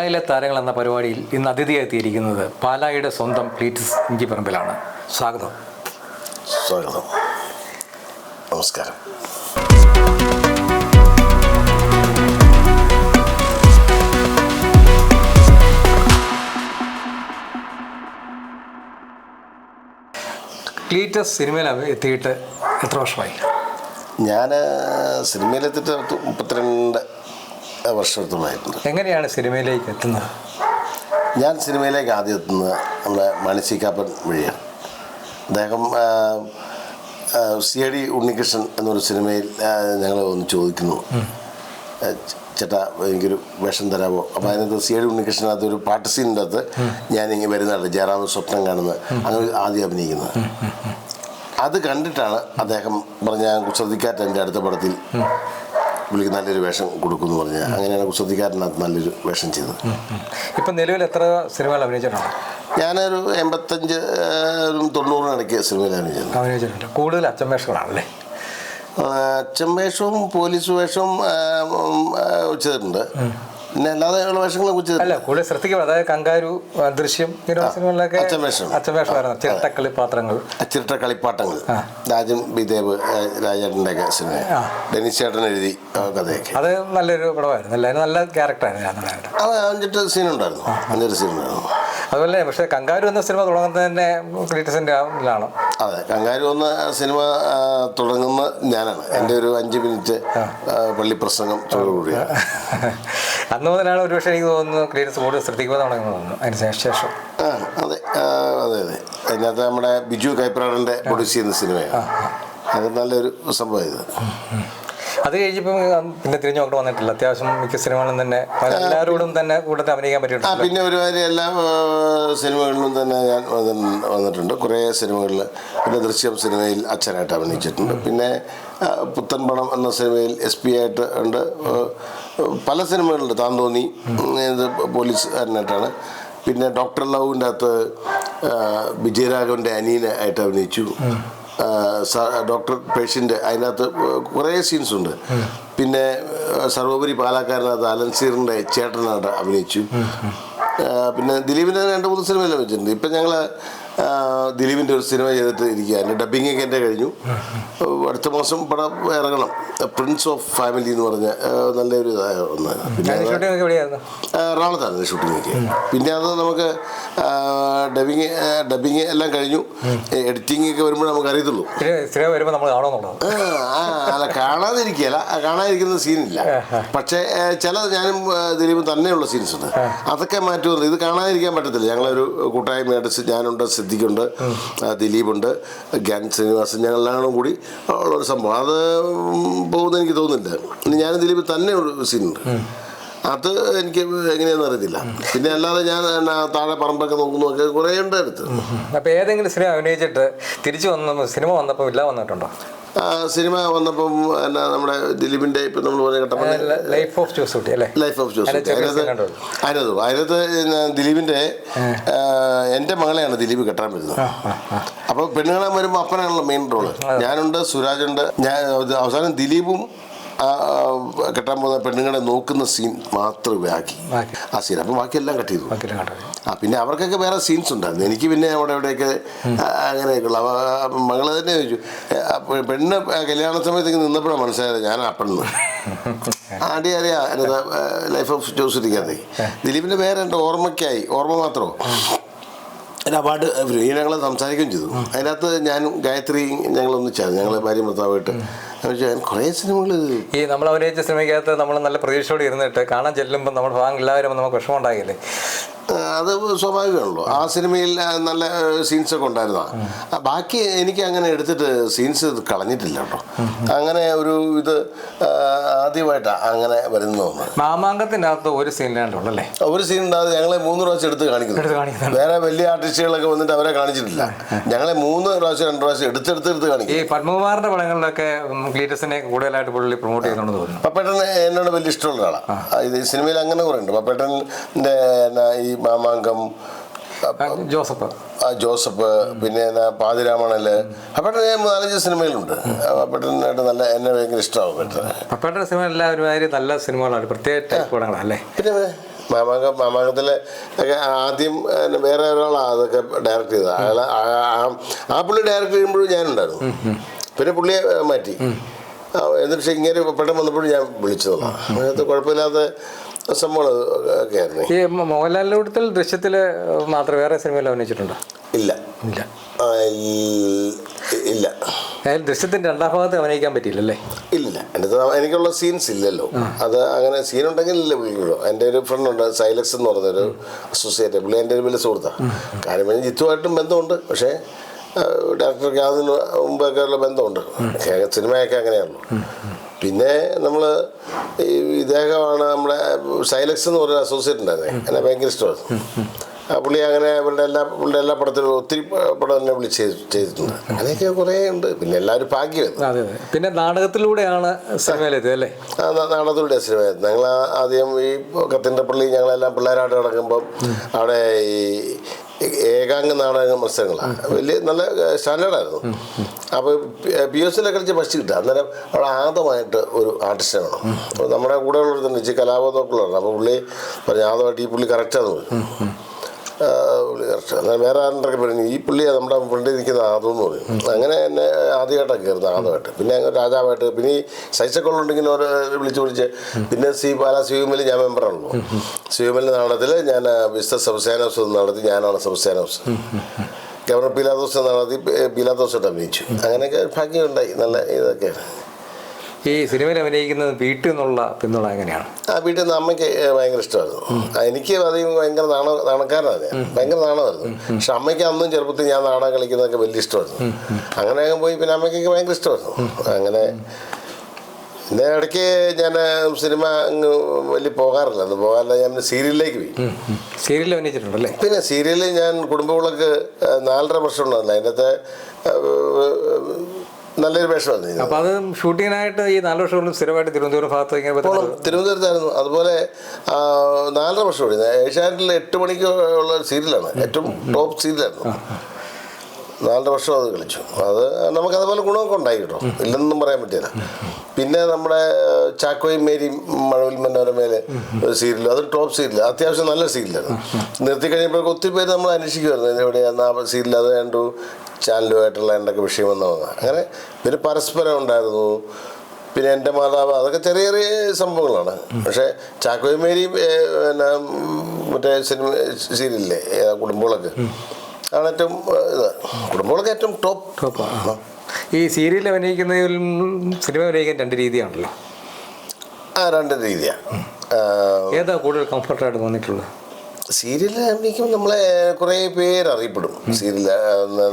പാലായിലെ താരങ്ങൾ എന്ന പരിപാടിയിൽ ഇന്ന് അതിഥിയായി എത്തിയിരിക്കുന്നത് പാലായുടെ സ്വന്തം ക്ലീറ്റസ് ഇഞ്ചിപ്പറമ്പിലാണ് സ്വാഗതം. സ്വാഗതം. നമസ്കാരം. ക്ലീറ്റസ് സിനിമയിൽ എത്തിയിട്ട് എത്ര വർഷമായി? ഞാൻ സിനിമയിലെത്തിയിട്ട് പത്ത് മുപ്പത്തിരണ്ട് വർഷത്തോളമായിട്ടുണ്ട് എങ്ങനെയാണ് സിനിമയിലേക്ക് എത്തുന്നത്? ഞാൻ സിനിമയിലേക്ക് ആദ്യം എത്തുന്നത് നമ്മുടെ മണിശിക്കാപ്പൻ വഴിയാണ്. അദ്ദേഹം സി എ ഡി ഉണ്ണികൃഷ്ണൻ എന്നൊരു സിനിമയിൽ ഞങ്ങൾ ഒന്ന് ചോദിക്കുന്നു. ചേട്ടാ എനിക്കൊരു വേഷം തരാമോ? അപ്പോൾ അതിനകത്ത് സി എ ഡി ഉണ്ണികൃഷ്ണനകത്ത് ഒരു പാട്ട് സീനിന്റെ അകത്ത് ഞാനിങ്ങനെ വരുന്നുണ്ട് ജയറാമ സ്വപ്നം കാണുന്നത് അങ്ങനെ ആദ്യം അഭിനയിക്കുന്നത്. അത് കണ്ടിട്ടാണ് അദ്ദേഹം പറഞ്ഞ കുസൃതിക്കാറ്റ് എന്റെ അടുത്ത പടത്തിൽ പുള്ളിക്ക് നല്ലൊരു വേഷം കൊടുക്കുമെന്ന് പറഞ്ഞ് അങ്ങനെയാണ് കുസൃതിക്കാരനകത്ത് നല്ലൊരു വേഷം ചെയ്തത്. ഇപ്പം നിലവിൽ എത്ര സിനിമകൾ അഭിനയിച്ചിട്ടുണ്ട്? ഞാനൊരു എൺപത്തഞ്ച് ഒരു തൊണ്ണൂറിനിടയ്ക്ക് സിനിമയിൽ അഭിനയിച്ചിട്ടുണ്ട്. അഭിനയിച്ചിട്ടുണ്ട്. കൂടുതൽ അച്ഛൻ വേഷങ്ങളാണല്ലേ? അച്ഛൻ വേഷവും പോലീസ് വേഷവും ചെയ്തിട്ടുണ്ട് പിന്നെ അല്ലാതെ വേഷങ്ങളെ കുറിച്ച് അല്ല കൂടുതൽ ശ്രദ്ധിക്കുക അതായത് കങ്കാരു ദൃശ്യം ഇങ്ങനെ സിനിമകളിലൊക്കെ അച്ഛൻ വേഷം. അച്ഛൻ വേഷമായിരുന്നു ചിരട്ടക്കളി പാത്രങ്ങൾ. ചിരട്ട കളിപ്പാട്ടങ്ങൾ രാജൻ ബിദേവ് രാജേട്ടന്റെ ഒക്കെ സിനിമ. ഡെനിസ് ചേട്ടൻ എഴുതി കഥയൊക്കെ. അത് നല്ലൊരു പടമായിരുന്നു. അല്ല നല്ല ക്യാരക്ടറായിരുന്നു അതിനകത്ത് അത് അഞ്ചെട്ട് സീനുണ്ടായിരുന്നു. അഞ്ചെട്ട് സീനുണ്ടായിരുന്നു. അതുപോലെ പക്ഷേ കങ്കാരു എന്ന സിനിമ തുടങ്ങുന്നത് തന്നെ ക്ലീറ്റസിന്റെ ഇതിലാണ് അതെ കങ്കാരു എന്ന സിനിമ തുടങ്ങുന്ന ഞാനാണ്. എന്റെ ഒരു അഞ്ച് മിനിറ്റ് പള്ളി പ്രസംഗം കൂടിയാണ് അന്ന് മുതലാണ് ഒരുപക്ഷെ എനിക്ക് തോന്നുന്നു ക്ലിയറൻസ് ബോർഡ് തുടങ്ങുന്നത് തോന്നുന്നു അതിന് ശേഷം ആ അതെ അതെ അതെ. അതിനകത്ത് നമ്മുടെ ബിജു കൈപ്രാടന്റെ പ്രൊഡ്യൂസ് ചെയ്യുന്ന സിനിമയാണ്. അത് നല്ലൊരു സംഭവം ഇത്. അത് കഴിഞ്ഞപ്പം പിന്നെ തിരിഞ്ഞു നോക്കി വന്നിട്ടില്ല. അത്യാവശ്യം മിക്ക സിനിമകളും തന്നെ എല്ലാവരോടും തന്നെ കൂട്ടത്തിൽ അഭിനയിക്കാൻ പറ്റിയിട്ടുണ്ട്. പിന്നെ ഒരുമാതിരി എല്ലാ സിനിമകളിലും തന്നെ ഞാൻ വന്നിട്ടുണ്ട്- കുറേ സിനിമകളിൽ പിന്നെ ദൃശ്യം സിനിമയിൽ അച്ഛനായിട്ട് അഭിനയിച്ചിട്ടുണ്ട്. പിന്നെ പുത്തൻപണം എന്ന സിനിമയിൽ എസ് പി ആയിട്ട് ഉണ്ട്. പല സിനിമകളുണ്ട്. താൻ തോന്നി പോലീസ് ഇത് പോലീസുകാരനായിട്ടാണ്. പിന്നെ ഡോക്ടർ ലവിന്റെ അകത്ത് വിജയരാഘവന്റെ വിജയരാഘവന്റെ അനിയനായിട്ട് അഭിനയിച്ചു. ഡോക്ടർ പേഷ്യന്റ് അതിനകത്ത് കുറേ സീൻസ് ഉണ്ട്. പിന്നെ സർവോപരി പാലക്കാരനകത്ത് അലൻസീറിന്റെ ചേട്ടനായിട്ട് അഭിനയിച്ചു. പിന്നെ ദിലീപിന്റെ രണ്ട് മൂന്ന് സിനിമയിലും വെച്ചിട്ടുണ്ട്. ഇപ്പം ഞങ്ങൾ ദിലീപിന്റെ ഒരു സിനിമ ചെയ്തിട്ട് ഇരിക്കുക എന്റെ ഡബിങ്ങൊക്കെ എന്റെ കഴിഞ്ഞു. അടുത്ത മാസം പടം ഇറങ്ങണം. പ്രിൻസ് ഓഫ് ഫാമിലി എന്ന് പറഞ്ഞ നല്ലൊരു ഇതായ ഒന്ന്. പിന്നെ ആ, എറണാകുളത്താണ് ഷൂട്ടിങ്ങൊക്കെ പിന്നെ അത് നമുക്ക് ഡബിങ് ഡബിങ് എല്ലാം കഴിഞ്ഞു. എഡിറ്റിംഗ് ഒക്കെ വരുമ്പോൾ നമുക്ക് അറിയത്തുള്ളൂ. അല്ല കാണാതിരിക്കുകയല്ല. കാണാതിരിക്കുന്ന സീനില്ല. പക്ഷേ ചില ഞാനും ദിലീപും തന്നെയുള്ള സീൻസ് ഉണ്ട് അതൊക്കെ മാറ്റുമെന്ന്. ഇത് കാണാതിരിക്കാൻ പറ്റത്തില്ല. ഞങ്ങളൊരു കൂട്ടായ്മ സി- ഞാനുണ്ട് സിദ്ദിഖുണ്ട് ദിലീപുണ്ട് ഗ്യാൻ ശ്രീനിവാസൻ ഞങ്ങളെല്ലാം കൂടി ഉള്ളൊരു സംഭവം. അത് പോകുന്ന എനിക്ക് തോന്നുന്നില്ല. ഇനി ഞാൻ ദിലീപ് തന്നെ ഒരു സീനുണ്ട്. അത് എനിക്ക് എങ്ങനെയാണെന്ന് അറിയത്തില്ല. പിന്നെ അല്ലാതെ ഞാൻ താഴെ പറമ്പൊക്കെ നോക്കുന്നൊക്കെ കുറേ ഉണ്ട് അടുത്ത്. അപ്പോൾ ഏതെങ്കിലും സിനിമ അഭിനയിച്ചിട്ട് തിരിച്ചു വന്ന സിനിമ വന്നപ്പോൾ ഇല്ല വന്നിട്ടുണ്ടോ? സിനിമ വന്നപ്പം എന്നാ നമ്മുടെ ദിലീപിന്റെ ഇപ്പം നമ്മൾ പറഞ്ഞ കട്ടപ്പന ലൈഫ് ഓഫ് ജോസ് കുട്ടി അല്ലേ? ലൈഫ് ഓഫ് ജോസ് അതിനകത്ത്? അതിനകത്ത് അതിനകത്ത് എന്റെ എന്റെ മകളെയാണ് ദിലീപ് കെട്ടാൻ വരുന്നത്. അപ്പോൾ പെണ്ണുങ്ങളെ വരുമ്പോ വരുമ്പോൾ അപ്പനാണല്ലോ മെയിൻ റോൾ ഞാനുണ്ട് സുരാജുണ്ട് ഞാൻ അവസാനം ദിലീപും കെട്ടാൻ പോകുന്ന പെണ്ണുങ്ങളെ നോക്കുന്ന സീൻ മാത്രമേ ബാക്കി. ആ സീൻ അപ്പം ബാക്കിയെല്ലാം കട്ട് ചെയ്തു. ആ പിന്നെ അവർക്കൊക്കെ വേറെ സീൻസ് ഉണ്ടായിരുന്നു. എനിക്ക് പിന്നെ അവിടെ എവിടെയൊക്കെ അങ്ങനെയൊക്കെ അങ്ങനെയൊക്കെയുള്ള. മകൾ തന്നെ ചോദിച്ചു പെണ്ണ് കല്യാണ സമയത്തേക്ക് നിന്നപ്പോഴാണ് മനസ്സിലായത് ഞാൻ ആ പെണ്ണ് ആടി അറിയാം ലൈഫ് ഓഫ് ജോസിരിക്കാതെ ദിലീപിന്റെ വേറെ എന്റെ ഓർമ്മയ്ക്കായി ഓർമ്മ മാത്രമോ ഒരു അവാർഡ് ഞങ്ങൾ സംസാരിക്കുകയും ചെയ്തു. അതിനകത്ത് ഞാൻ ഗായത്രി ഞങ്ങൾ ഞങ്ങളൊന്നിച്ചാണ് ഞങ്ങൾ ഭാര്യ ഭർത്താവായിട്ട്. കുറേ സിനിമകൾ ഈ നമ്മൾ അഭിനയിച്ച സിനിമയ്ക്കകത്ത് നമ്മൾ നല്ല പ്രതീക്ഷയോടെ ഇരുന്നിട്ട് കാണാൻ ചെല്ലുമ്പോൾ നമ്മുടെ ഭാഗം എല്ലാവരും നമുക്ക് വിഷമം ഉണ്ടാകില്ലേ? അത് സ്വാഭാവികമാണല്ലോ ആ സിനിമയിൽ നല്ല സീൻസ് ഒക്കെ ഉണ്ടായിരുന്ന ബാക്കി എനിക്ക് അങ്ങനെ എടുത്തിട്ട് സീൻസ് കളഞ്ഞിട്ടില്ല കേട്ടോ. അങ്ങനെ ഒരു ഇത് ആദ്യമായിട്ടാണ് അങ്ങനെ വരുന്ന ഒന്ന് മാമാങ്കത്തിന്റെ അകത്ത് ഒരു സീനിലാണ്ടുള്ളൂ അല്ലേ? ഒരു സീൻ ഉണ്ടാകും ഞങ്ങളെ മൂന്ന് പ്രാവശ്യം എടുത്ത് കാണിക്കുന്നു. വേറെ വലിയ ആർട്ടിസ്റ്റുകളൊക്കെ വന്നിട്ട് അവരെ കാണിച്ചിട്ടില്ല. ഞങ്ങളെ മൂന്ന് പ്രാവശ്യം രണ്ട് പ്രാവശ്യം എടുത്തെടുത്ത് എടുത്ത് ഈ കാണിക്കും പത്മകുമാറിന്റെ പടങ്ങളിലൊക്കെ ഗ്ലീറ്റസിനെ ക്ലീറ്റസിനെ കൂടുതലായിട്ട് പുള്ളി പ്രൊമോട്ട് ചെയ്യുന്നുണ്ട് തോന്നുന്നു. പപ്പേട്ടൻ എന്നോട് വലിയ ഇഷ്ടമുള്ള ഒരാളാണ് ഇത് ഈ സിനിമയിൽ അങ്ങനെ കുറേ ഉണ്ട്. പപ്പേട്ടന്റെ ഈ മാമാങ്കം ആ, ജോസഫ്. ആ ജോസഫ്. പിന്നെ പാതിരാമണൽ അപ്പേട്ടൻ ഞാൻ നാലഞ്ച് സിനിമയിലുണ്ട്. അപ്പേട്ടനായിട്ട് നല്ല എന്നെ ഭയങ്കര ഇഷ്ടമാവും പപ്പയുടെ സിനിമ എല്ലാവരും നല്ല സിനിമകളാണ്. പ്രത്യേക ടൈപ്പ് പിന്നെ മാമാങ്കം മാമാങ്കത്തിലെ ഒക്കെ ആദ്യം വേറെ ഒരാളാണ് അതൊക്കെ ഡയറക്റ്റ് ചെയ്തത്. അയാൾ ആ പുള്ളി ഡയറക്റ്റ് ചെയ്യുമ്പോഴും ഞാനുണ്ടായിരുന്നു. പിന്നെ പുള്ളിയെ മാറ്റി. എന്നിട്ട് ഇങ്ങനെ പെട്ടെന്ന് വന്നപ്പോഴും ഞാൻ വിളിച്ചതാണ്. അതിനകത്ത് കുഴപ്പമില്ലാത്ത സംഭവങ്ങൾ ഒക്കെ ആയിരുന്നു ഈ മോ- മോഹൻലാലിന്റെ കൂട്ടത്തിൽ ദൃശ്യത്തിൽ മാത്രം വേറെ സിനിമയിൽ അഭിനയിച്ചിട്ടുണ്ടോ? ഇല്ല. ഇല്ല. ഇല്ല. അതായത് ദൃശ്യത്തിന്റെ രണ്ടാം ഭാഗത്ത് അഭിനയിക്കാൻ പറ്റിയില്ലല്ലേ? ഇല്ല. എന്റെ എനിക്കുള്ള സീൻസ് ഇല്ലല്ലോ. അത് അങ്ങനെ സീൻ ഉണ്ടെങ്കിൽ ഇല്ല വിളിക്കുള്ളൂ എന്റെ ഒരു ഫ്രണ്ട് ഉണ്ട് സൈലക്സ് എന്ന് പറഞ്ഞൊരു അസോസിയേറ്റ് പുള്ളി എന്റെ ഒരു വലിയ സുഹൃത്താണ് കാര്യം ജിത്തുമായിട്ടും ബന്ധമുണ്ട്. പക്ഷേ ഡയറക്ടർക്ക് അതിന് മുമ്പൊക്കെ ഉള്ള ബന്ധമുണ്ട്. സിനിമയൊക്കെ അങ്ങനെയാണല്ലോ. പിന്നെ നമ്മൾ ഇദ്ദേഹമാണ് നമ്മുടെ സൈലക്സ് എന്ന് പറയുന്ന അസോസിയേറ്റ് ഉണ്ടായിരുന്നേ. എന്നെ ഭയങ്കര ഇഷ്ടമായിരുന്നു ആ പുള്ളി അങ്ങനെ അവരുടെ എല്ലാ പുള്ളിയുടെ എല്ലാ പടത്തിലും ഒത്തിരി പടം എന്നെ വിളിച്ച് ചെയ്ത്- ചെയ്തിട്ടുണ്ട്. അങ്ങനെയൊക്കെ കുറേ ഉണ്ട്. പിന്നെ എല്ലാവരും ഭാഗ്യം പിന്നെ നാടകത്തിലൂടെയാണ് സിനിമയിലെത്തിയത് അല്ലേ? ആ നാടകത്തിലൂടെ സിനിമയായിരുന്നു ഞങ്ങൾ ആദ്യം ഈ കത്തിന്റെ പള്ളി ഞങ്ങളെല്ലാം പിള്ളേരായിട്ട് നടക്കുമ്പം അവിടെ ഈ ഏകാംഗ നാടക മത്സരങ്ങളാണ് വലിയ നല്ല സ്റ്റാൻഡേർഡായിരുന്നു. അപ്പോൾ പി എസ് സിയിലെ കളിച്ച് ഫസ്റ്റ് കിട്ടുക. അന്നേരം അവിടെ ആദ്യമായിട്ട് ഒരു ആർട്ടിസ്റ്റ് വേണം അപ്പോൾ നമ്മുടെ കൂടെ ഉള്ളവർ തന്നെ ഇച്ചിരി കലാബോധമൊക്കെയുള്ളതാണ് അപ്പോൾ പുള്ളി പറഞ്ഞു ആദമായിട്ട് ഈ പുള്ളി കറക്റ്റാന്ന് പറഞ്ഞു. പുള്ളി വേറെ ആരുടെ പറഞ്ഞു ഈ പുള്ളിയെ നമ്മുടെ ഫ്രണ്ടിൽ നിൽക്കുന്ന ആദമെന്ന് പറയും. അങ്ങനെ എന്നെ ആദ്യമായിട്ടൊക്കെ കയറുന്നത് ആദ്യമായിട്ട് പിന്നെ അങ്ങ് രാജാവായിട്ട്. പിന്നെ ഈ സൈസക്കൊള്ളുണ്ടെങ്കിൽ ഓരോ വിളിച്ച് വിളിച്ച്. പിന്നെ സി പാല സിവിമൽ ഞാൻ മെമ്പറാണല്ലോ സിവിമൽ നാടകത്തിൽ ഞാൻ ബിസിനസ് സംസ്ഥാന ഹൗസ് നടത്തി. ഞാനാണ് സംസ്ഥാനോത്സവം ഗവർണർ പീലാദോസ് നടത്തി പീലാദോസായിട്ട് അഭിനയിച്ചു. അങ്ങനെയൊക്കെ ഭാഗ്യമുണ്ടായി. നല്ല ഇതൊക്കെയാണ്. ഈ സിനിമയിൽ അഭിനയിക്കുന്നത് വീട്ടിൽ നിന്നുള്ള പിന്തുണ എങ്ങനെയാണ്? ആ വീട്ടിൽ നിന്ന് അമ്മയ്ക്ക് ഭയങ്കര ഇഷ്ടമായിരുന്നു. എനിക്ക് അധികം ഭയങ്കര നാണ നാണക്കാരനാണ് ഞാൻ. ഭയങ്കര നാണമായിരുന്നു. പക്ഷെ അമ്മയ്ക്ക് അന്നും ചെറുപ്പത്തിൽ ഞാൻ നാടകം കളിക്കുന്നതൊക്കെ വലിയ ഇഷ്ടമായിരുന്നു. അങ്ങനെ അങ്ങ് പോയി പിന്നെ അമ്മയ്ക്കൊക്കെ ഭയങ്കര ഇഷ്ടമായിരുന്നു. അങ്ങനെ പിന്നെ ഇടയ്ക്ക് ഞാൻ സിനിമ അങ്ങ് വലിയ പോകാറില്ല. അന്ന് പോകാറില്ല. ഞാൻ സീരിയലിലേക്ക് പോയി. സീരിയലിൽ അഭിനയിച്ചിട്ടുണ്ടല്ലേ? പിന്നെ സീരിയലിൽ ഞാൻ കുടുംബവിളക്ക് ആ, നാലര വർഷം ഉണ്ടായിരുന്നു അതിനകത്ത് ആ, നല്ലൊരു വേഷമായിരുന്നു. അപ്പൊ അത് ഷൂട്ടിങ്ങിനായിട്ട് ഈ നാല് വർഷം സ്ഥിരമായിട്ട് തിരുവനന്തപുരം ഭാഗത്ത് ഇങ്ങനെ തിരുവനന്തപുരത്തായിരുന്നു. അതുപോലെ നാലര വർഷം കൂടി. ഏഷ്യാനെറ്റിൽ എട്ട് മണിക്ക് ഉള്ള സീരിയലാണ്. ഏറ്റവും ടോപ്പ് സീരിയലായിരുന്നു. നാലര വർഷം അത് കളിച്ചു. അത് നമുക്ക് അതുപോലെ ഗുണമൊക്കെ ഉണ്ടായി കേട്ടോ. ഇല്ലെന്നൊന്നും പറയാൻ പറ്റില്ല. പിന്നെ നമ്മുടെ ചാക്കോയും മേരിയും മഴവിൽ മനോരമയിലെ ഒരു സീരിയൽ. അത് ടോപ്പ് സീരിയൽ. അത്യാവശ്യം നല്ല സീരിയലാണ്. നിർത്തി കഴിഞ്ഞപ്പോഴൊക്കെ ഒത്തിരി പേര് നമ്മൾ അന്വേഷിക്കുമായിരുന്നു. എവിടെയാണ് ആ സീരിയൽ അത് കണ്ടു. ചാനലുമായിട്ടുള്ള എന്തൊക്കെ വിഷയം വന്നതാണ് അങ്ങനെ പിന്നെ പരസ്പരം ഉണ്ടായിരുന്നു. പിന്നെ എന്റെ മാതാവ് അതൊക്കെ ചെറിയ ചെറിയ സംഭവങ്ങളാണ്. പക്ഷേ ചാക്കോയും മേരി പിന്നെ മറ്റേ സിനിമ സീരിയലില്ലേ കുടുംബങ്ങളൊക്കെ. ആണ് ഏറ്റവും ഇത്. കുടുംബങ്ങളൊക്കെ ഏറ്റവും ടോപ്പ്. ടോപ്പാണ് ഈ സീരിയൽ അഭിനയിക്കുന്നതിലും സിനിമ അഭിനയിക്കാൻ രണ്ട് രീതിയാണല്ലോ. ആ രണ്ട് രീതിയാണ് ഏതാ കൂടുതൽ കംഫർട്ടായിട്ട് തോന്നിയിട്ടുള്ളത്? സീരിയലിൽ അഭിനയിക്കുമ്പോൾ നമ്മളെ കുറേ പേര് അറിയപ്പെടും. സീരിയൽ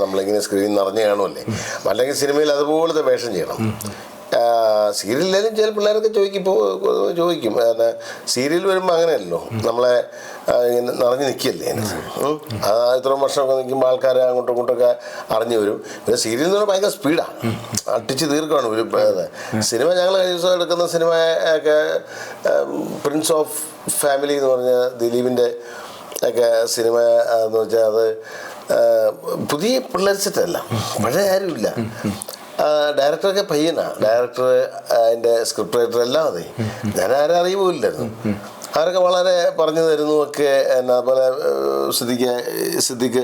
നമ്മളിങ്ങനെ സ്ക്രീനിൽ നിറഞ്ഞു കാണുമല്ലേ അല്ലെങ്കിൽ സിനിമയിൽ അതുപോലത്തെ വേഷം ചെയ്യണം. സീരിയലിലും ചില പിള്ളേരൊക്കെ ചോദിക്കും ഇപ്പോൾ ചോദിക്കും. സീരിയൽ വരുമ്പോൾ അങ്ങനെയല്ലോ. നമ്മളെ ഇങ്ങനെ നിറഞ്ഞു നിൽക്കില്ലേ അത് ഇത്രയും വർഷമൊക്കെ നിൽക്കുമ്പോൾ ആൾക്കാർ അങ്ങോട്ടും ഇങ്ങോട്ടൊക്കെ അറിഞ്ഞു വരും. പിന്നെ സീരിയൽ എന്ന് പറഞ്ഞാൽ ഭയങ്കര സ്പീഡാണ് അട്ടിച്ച് തീർക്കുകയാണ് ഒരു. സിനിമ ഞങ്ങൾ കഴിഞ്ഞ ദിവസം എടുക്കുന്ന സിനിമ ഒക്കെ പ്രിൻസ് ഓഫ് ഫാമിലി എന്ന് പറഞ്ഞ ദിലീപിന്റെ ഒക്കെ സിനിമ എന്ന് വെച്ചാൽ അത് പുതിയ പിള്ളേർ സെറ്റല്ല പഴയ ആരുമില്ല. ഡയറക്ടറൊക്കെ പയ്യനാ. ഡയറക്ടർ അതിന്റെ സ്ക്രിപ്റ്റ് റൈറ്റർ എല്ലാം അതെ. ഞാൻ ആരും അറിയുമില്ലായിരുന്നു അവരൊക്കെ വളരെ പറഞ്ഞു തരുന്നു ഒക്കെ എന്നാ പോലെ സിദ്ധിക്ക് സിദ്ധിക്ക്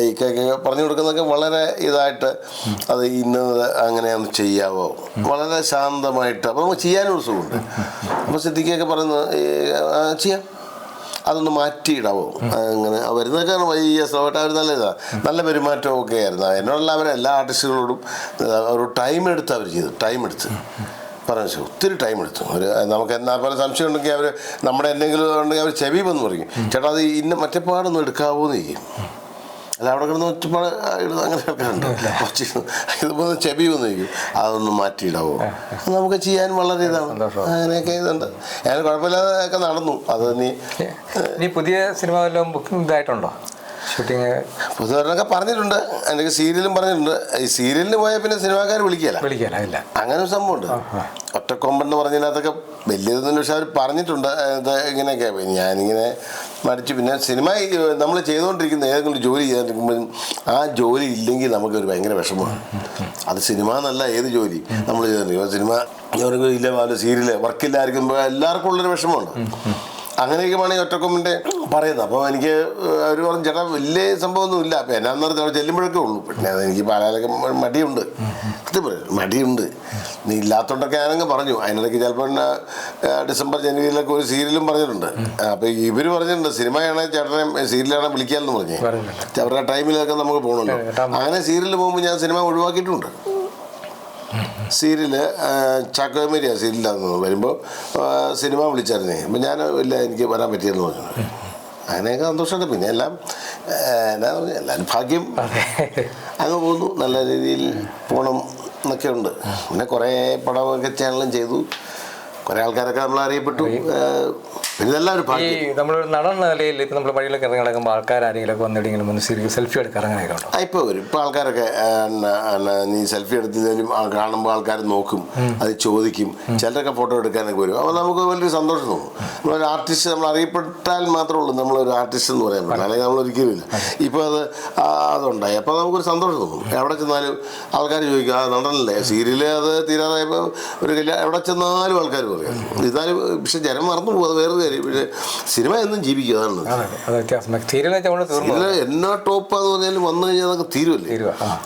ഇക്കൊക്കെ പറഞ്ഞു കൊടുക്കുന്നതൊക്കെ വളരെ ഇതായിട്ട് അത് ഇന്നത് അങ്ങനെയൊന്ന് ചെയ്യാവോ? വളരെ ശാന്തമായിട്ട്. അപ്പോൾ നമുക്ക് ചെയ്യാനൊരു സുഖമുണ്ട്. അപ്പോൾ ഈ, ആ, ചെയ്യാം. അതൊന്ന് മാറ്റിയിടാവോ. അങ്ങനെ വരുന്നതൊക്കെ വലിയ സ്ലോട്ട് അവർ നല്ല ഇതാണ് നല്ല പെരുമാറ്റം ഒക്കെ ആയിരുന്നു. എന്നോടുള്ള അവരെ എല്ലാ ആർട്ടിസ്റ്റുകളോടും ഒരു ടൈം എടുത്ത് അവർ ചെയ്തു ടൈം എടുത്ത്. പറഞ്ഞു "ശ്ശെ, ഒത്തിരി ടൈം എടുത്തു. അവർ നമുക്ക് എന്നാ പോലെ സംശയം ഉണ്ടെങ്കിൽ അവർ നമ്മുടെ എന്തെങ്കിലും ഉണ്ടെങ്കിൽ അവർ ചെവി വന്ന് പറയും. ചേട്ടാ അത് ഇന്ന മറ്റേ പാടൊന്നും എടുക്കാവോ എന്ന് ചോദിക്കും. അല്ല അവിടെ കിടന്ന് ഒറ്റപ്പാട് അങ്ങനെ അങ്ങനെയൊക്കെ ഉണ്ട്. കുറച്ച് ഇതുപോലെ ചെവി വന്ന് ചോദിക്കും അതൊന്ന് മാറ്റിയിടാവോ? നമുക്ക് ചെയ്യാൻ വളരെ ഇതാണ്. അങ്ങനെയൊക്കെ ഇതുണ്ട്. ഞാൻ കുഴപ്പമില്ലാതെ ഒക്കെ നടന്നു. അത് നീ നീ പുതിയ സിനിമ വല്ലതും ബുക്കിംഗ് ഇതായിട്ടുണ്ടോ? ഷൂട്ടിങ്. പുതുവരനൊക്കെ പറഞ്ഞിട്ടുണ്ട്. എനിക്ക് സീരിയലും പറഞ്ഞിട്ടുണ്ട്. ഈ സീരിയലിന് പോയ പിന്നെ സിനിമാക്കാർ വിളിക്കല വിളിക്കാനോ ഇല്ല. അങ്ങനെ ഒരു സംഭവമുണ്ട്. ഒറ്റക്കൊമ്പെന്ന് പറഞ്ഞതിനകത്തൊക്കെ വലിയതൊന്നും പക്ഷെ അവർ പറഞ്ഞിട്ടുണ്ട്. ഇത് ഇങ്ങനെയൊക്കെ. ഞാനിങ്ങനെ മടിച്ചു. പിന്നെ സിനിമ നമ്മൾ ചെയ്തുകൊണ്ടിരിക്കുന്ന ഏതെങ്കിലും ജോലി ചെയ്തുകൊണ്ടിരിക്കുമ്പോഴും ആ ജോലി ഇല്ലെങ്കിൽ നമുക്കൊരു ഭയങ്കര വിഷമമാണ്. അത് സിനിമ എന്നല്ല ഏത് ജോലി നമ്മൾ ചെയ്തുകൊണ്ടിരിക്കും. സിനിമ ഇല്ല സീരിയൽ വർക്കില്ലായിരിക്കുമ്പോൾ എല്ലാവർക്കും ഉള്ളൊരു വിഷമമുണ്ട്. അങ്ങനെയൊക്കെ വേണമെങ്കിൽ ഒറ്റക്കൊമ്പിന്റെ പറയുന്നത് അപ്പോൾ എനിക്ക് അവർ പറഞ്ഞു ചേട്ടാ വലിയ സംഭവമൊന്നും ഇല്ല അപ്പോൾ എന്നാന്ന് പറഞ്ഞാൽ ചെല്ലുമ്പോഴൊക്കെ ഉള്ളൂ. പിന്നെ അതെനിക്ക് പാലാലൊക്കെ മടിയുണ്ട്. അത് പറയും മടിയുണ്ട്. നീ ഇല്ലാത്തതുകൊണ്ടൊക്കെ ഞാനങ്ങ് പറഞ്ഞു. അതിനിടയ്ക്ക് ചിലപ്പോൾ ഡിസംബർ ജനുവരിയിലൊക്കെ ഒരു സീരിയലും പറഞ്ഞിട്ടുണ്ട്. അപ്പോൾ ഇവർ പറഞ്ഞിട്ടുണ്ട് സിനിമയാണെ ചേട്ടനെ സീരിയലാണെ വിളിക്കാമെന്ന് പറഞ്ഞു. അവരുടെ ടൈമിലൊക്കെ നമുക്ക് പോകണമല്ലോ അങ്ങനെ സീരിയലിൽ പോകുമ്പോൾ ഞാൻ സിനിമ ഒഴിവാക്കിയിട്ടുണ്ട്. സീരിയൽ ചാക്കോമേരിയ സീരിയലാന്ന് വരുമ്പോൾ സിനിമ വിളിച്ചായിരുന്നേ. അപ്പം ഞാൻ ഇല്ല എനിക്ക് വരാൻ പറ്റിയെന്ന് പറഞ്ഞു. അങ്ങനെയൊക്കെ സന്തോഷമുണ്ട്. പിന്നെ എല്ലാം എന്നാ പറഞ്ഞു എല്ലാവരും ഭാഗ്യം. അങ്ങ് പോകുന്നു. നല്ല രീതിയിൽ പോകണം എന്നൊക്കെ ഉണ്ട്. പിന്നെ കുറേ പടമൊക്കെ ചാനലും ചെയ്തു. കുറേ ആൾക്കാരൊക്കെ നമ്മൾ അറിയപ്പെട്ടു. ഇതെല്ലാം ഒരു ഈ നമ്മളൊരു നടൻ നിലയിൽ ഇപ്പം നമ്മൾ വഴിയിലൊക്കെ ഇറങ്ങി നടക്കുമ്പോൾ ആൾക്കാർ ആരെങ്കിലും വന്നിട്ടെങ്കിലും ഒന്ന് ശരിക്കും സെൽഫി എടുക്കാൻ അങ്ങനെയൊക്കെ ഉണ്ടോ ഇപ്പൊ വരും. ഇപ്പൊ ആൾക്കാരൊക്കെ ന- സെൽഫി എടുത്തതിലും കാണുമ്പോൾ ആൾക്കാർ നോക്കും അത് ചോദിക്കും. ചിലരൊക്കെ ഫോട്ടോ എടുക്കാനൊക്കെ വരും. അപ്പോൾ നമുക്ക് വലിയൊരു സന്തോഷം തോന്നും. നമ്മളൊരു ആർട്ടിസ്റ്റ് നമ്മൾ അറിയപ്പെട്ടാൽ മാത്രമേ ഉള്ളൂ നമ്മളൊരു ആർട്ടിസ്റ്റ് എന്ന് പറയാൻ പറ്റില്ല അല്ലെങ്കിൽ നമ്മൾ ഒരിക്കലും ഇല്ല. ഇപ്പോൾ അത് അതുണ്ടായി. അപ്പോൾ നമുക്കൊരു സന്തോഷം തോന്നും. എവിടെ ചെന്നാലും ആൾക്കാർ ചോദിക്കും ആ നടനല്ലേ? സീരിയൽ അത് തീരാറായപ്പോൾ ഒരു കല്യാണം എവിടെ ചെന്നാലും ആൾക്കാർ പറയും. എന്നാലും പക്ഷെ ജനം മറന്നു പോകും. അത് വേറെ കാര്യം പക്ഷേ സിനിമ എന്നും ജീവിക്കുക അതാണ് തീർന്നു. ഇതിൽ എന്നാ ടോപ്പാന്ന് പറഞ്ഞാലും വന്നു കഴിഞ്ഞാൽ അതൊക്കെ തീരുമല്ലേ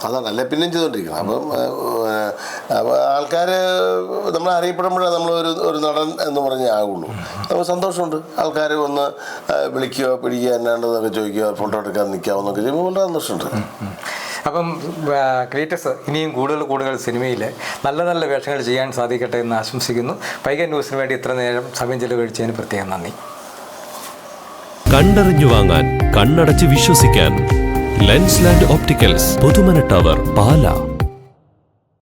അതാണ് അല്ലെ? പിന്നെയും ചെയ്തോണ്ടിരിക്കുന്നത് അപ്പം ആൾക്കാർ നമ്മൾ അറിയപ്പെടുമ്പോഴേ നമ്മൾ ഒരു ഒരു നടൻ എന്ന് പറഞ്ഞേ ആകുള്ളൂ. അപ്പോൾ സന്തോഷമുണ്ട്. ആൾക്കാർ ഒന്ന് വിളിക്കുക പിടിക്കുക എന്നാണ്ടെന്നൊക്കെ ചോദിക്കുക ഫോട്ടോ എടുക്കാൻ നിൽക്കുക എന്നൊക്കെ ചെയ്യുമ്പോൾ വളരെ സന്തോഷമുണ്ട്. അപ്പം ക്രിയേറ്റേഴ്സ് ഇനിയും കൂടുതൽ കൂടുതൽ സിനിമയിൽ നല്ല നല്ല വേഷങ്ങൾ ചെയ്യാൻ സാധിക്കട്ടെ എന്ന് ആശംസിക്കുന്നു. പൈക ന്യൂസിന് വേണ്ടി ഇത്ര നേരം സമയം ചെലവഴിച്ചതിന് പ്രത്യേകം നന്ദി. കണ്ടറിഞ്ഞു വാങ്ങാൻ കണ്ണടച്ച് വിശ്വസിക്കാൻ Lens Land Opticals Puthumana Tower Pala.